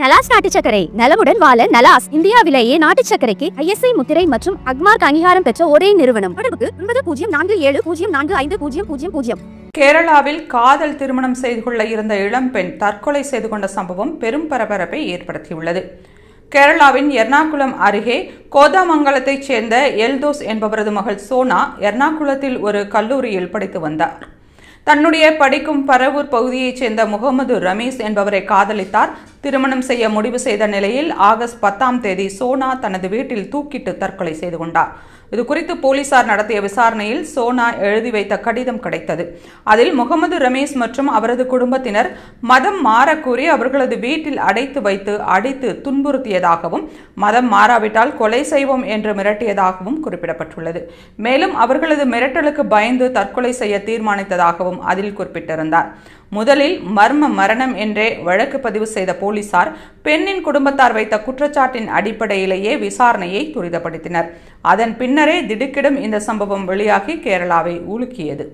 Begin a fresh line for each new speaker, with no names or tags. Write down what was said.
நலாஸ் நாட்டு சர்க்கரை நலமுடன் வாழ நலாஸ் இந்தியாவிலேயே நாட்டு சர்க்கரைக்கு ஐஎஸ்ஐ முத்திரை மற்றும் அக்மார்க் அங்கீகாரம் பெற்ற ஒரே நிறுவனம். தொடர்புக்கு ஒன்பது பூஜ்ஜியம் நான்கு ஏழு பூஜ்ஜியம் நான்கு ஐந்து பூஜ்ஜியம் பூஜ்ஜியம் பூஜ்ஜியம்.
கேரளாவில் காதல் திருமணம் செய்து கொள்ள இருந்த இளம்பெண் தற்கொலை செய்து கொண்ட சம்பவம் பெரும் பரபரப்பை ஏற்படுத்தியுள்ளது. கேரளாவின் எர்ணாகுளம் அருகே கோதாமங்கலத்தைச் சேர்ந்த எல்தோஸ் என்பவரது மகள் சோனா எர்ணாகுளத்தில் ஒரு கல்லூரியில் படித்து வந்தார். தன்னுடைய படிக்கும் பரவூர் பகுதியைச் சேர்ந்த முகமது ரமேஷ் என்பவரை காதலித்தார் திருமணம் செய்ய முடிவு செய்த நிலையில் ஆகஸ்ட் பத்தாம் தேதி சோனா தனது வீட்டில் தூக்கிட்டு தற்கொலை செய்து கொண்டார். இது குறித்து போலீசார் நடத்திய விசாரணையில் சோனா எழுதி வைத்த கடிதம் கிடைத்தது. அதில் முகமது ரமேஷ் மற்றும் அவரது குடும்பத்தினர் மதம் மாறக்கூறி அவர்களது வீட்டில் அடைத்து வைத்து அடித்து துன்புறுத்தியதாகவும் மதம் மாறாவிட்டால் கொலை செய்வோம் என்று மிரட்டியதாகவும் குறிப்பிடப்பட்டுள்ளது. மேலும் அவர்களது மிரட்டலுக்கு பயந்து தற்கொலை செய்ய தீர்மானித்ததாகவும் அதில் குறிப்பிட்டிருந்தார். முதலில் மர்ம மரணம் என்றே வழக்கு பதிவு செய்த போலீசார் பெண்ணின் குடும்பத்தார் வைத்த குற்றச்சாட்டின் அடிப்படையிலேயே விசாரணையை துரிதப்படுத்தினர். அதன் பின்னரே திடுக்கிடும் இந்த சம்பவம் வெளியாகி கேரளாவை உலுக்கியது.